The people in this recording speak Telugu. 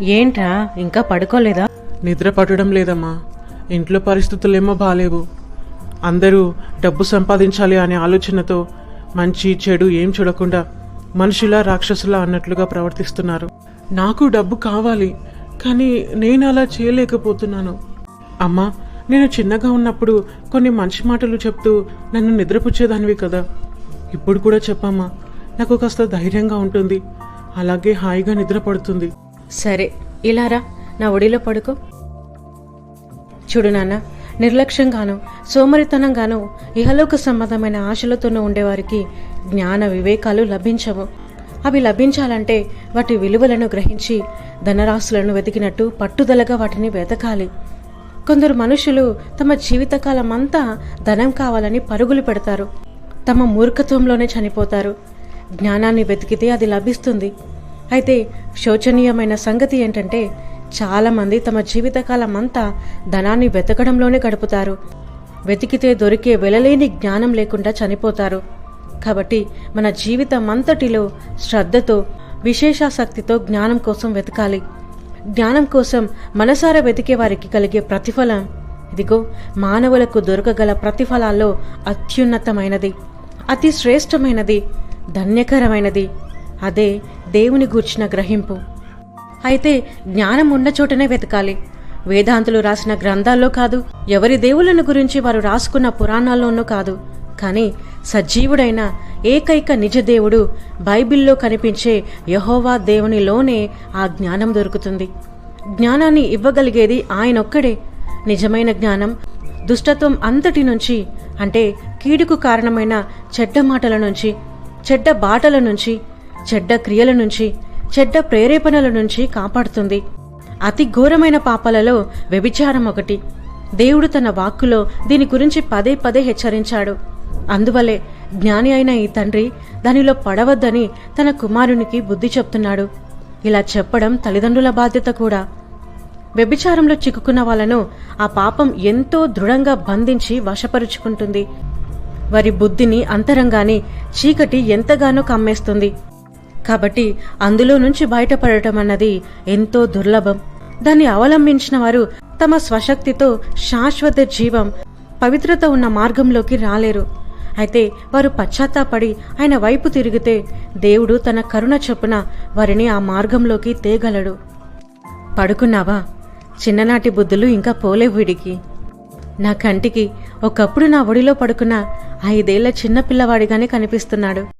ఏంట్రా? ఇంకా పడుకోలేదా? నిద్ర పట్టడం లేదమ్మా. ఇంట్లో పరిస్థితులేమో బాగాలేవు అందరూ డబ్బు సంపాదించాలి అనే ఆలోచనతో మంచి చెడు ఏం చూడకుండా మనుషుల రాక్షసులా అన్నట్లుగా ప్రవర్తిస్తున్నారు. నాకు డబ్బు కావాలి కానీ నేను అలా చేయలేకపోతున్నాను. అమ్మా నేను చిన్నగా ఉన్నప్పుడు కొన్ని మంచి మాటలు చెప్తూ నన్ను నిద్రపుచ్చేదానివి కదా. ఇప్పుడు కూడా చెప్పమ్మా నాకు కాస్త ధైర్యంగా ఉంటుంది. అలాగే హాయిగా నిద్రపడుతుంది. సరే ఇలారా నా ఒడిలో పడుకో. చూడు నాన్న నిర్లక్ష్యంగాను సోమరితనంగాను ఇహలోక సంబంధమైన ఆశలతోనూ ఉండేవారికి జ్ఞాన వివేకాలు లభించవు. అవి లభించాలంటే వాటి విలువలను గ్రహించి ధనరాశులను వెతికినట్టు పట్టుదలగా వాటిని వెతకాలి. కొందరు మనుషులు తమ జీవితకాలం అంతా ధనం కావాలని పరుగులు పెడతారు. తమ మూర్ఖత్వంలోనే చనిపోతారు. జ్ఞానాన్ని వెతికితే అది లభిస్తుంది. అయితే శోచనీయమైన సంగతి ఏంటంటే చాలామంది తమ జీవితకాలం అంతా ధనాన్ని వెతకడంలోనే గడుపుతారు. వెతికితే దొరికే వెలలేని జ్ఞానం లేకుండా చనిపోతారు. కాబట్టి మన జీవితం అంతటిలో శ్రద్ధతో విశేషాసక్తితో జ్ఞానం కోసం వెతకాలి. జ్ఞానం కోసం మనసారా వెతికే వారికి కలిగే ప్రతిఫలం ఇదిగో మానవులకు దొరకగల ప్రతిఫలాల్లో అత్యున్నతమైనది అతి శ్రేష్టమైనది ధన్యకరమైనది. అదే దేవుని గూర్చిన గ్రహింపు. అయితే జ్ఞానం ఉన్న చోటనే వెతకాలి. వేదాంతులు రాసిన గ్రంథాల్లో కాదు ఎవరి దేవులను గురించి వారు రాసుకున్న పురాణాల్లోనూ కాదు. కానీ సజీవుడైన ఏకైక నిజ దేవుడు బైబిల్లో కనిపించే యహోవా దేవునిలోనే ఆ జ్ఞానం దొరుకుతుంది. జ్ఞానాన్ని ఇవ్వగలిగేది ఆయనొక్కడే. నిజమైన జ్ఞానం దుష్టత్వం అంతటి నుంచి అంటే కీడుకు కారణమైన చెడ్డ మాటల నుంచి చెడ్డ బాటల నుంచి చెడ్డ క్రియల నుంచి చెడ్డ ప్రేరేపణల నుంచి కాపాడుతుంది. అతి ఘోరమైన పాపాలలో వ్యభిచారం ఒకటి. దేవుడు తన వాక్కులో దీని గురించి పదే పదే హెచ్చరించాడు. అందువలే జ్ఞాని అయిన ఈ తండ్రి దానిలో పడవద్దని తన కుమారునికి బుద్ధి చెప్తున్నాడు. ఇలా చెప్పడం తల్లిదండ్రుల బాధ్యత కూడా. వ్యభిచారంలో చిక్కుకున్న వాళ్ళను ఆ పాపం ఎంతో దృఢంగా బంధించి వశపరుచుకుంటుంది. వారి బుద్ధిని అంతరంగాని చీకటి ఎంతగానో కమ్మేస్తుంది. కాబట్టి అందులో నుంచి బయటపడటం అన్నది ఎంతో దుర్లభం. దాన్ని అవలంబించిన వారు తమ స్వశక్తితో శాశ్వత జీవం పవిత్రత ఉన్న మార్గంలోకి రాలేరు. అయితే వారు పశ్చాత్తాపడి ఆయన వైపు తిరిగితే దేవుడు తన కరుణ చొప్పున వారిని ఆ మార్గంలోకి తేగలడు. పడుకున్నావా? చిన్ననాటి బుద్ధులు ఇంకా పోలేవు వీడికి. నా కంటికి ఒకప్పుడు నా ఒడిలో పడుకున్న ఐదేళ్ళ చిన్న పిల్లవాడిగానే కనిపిస్తున్నాడు.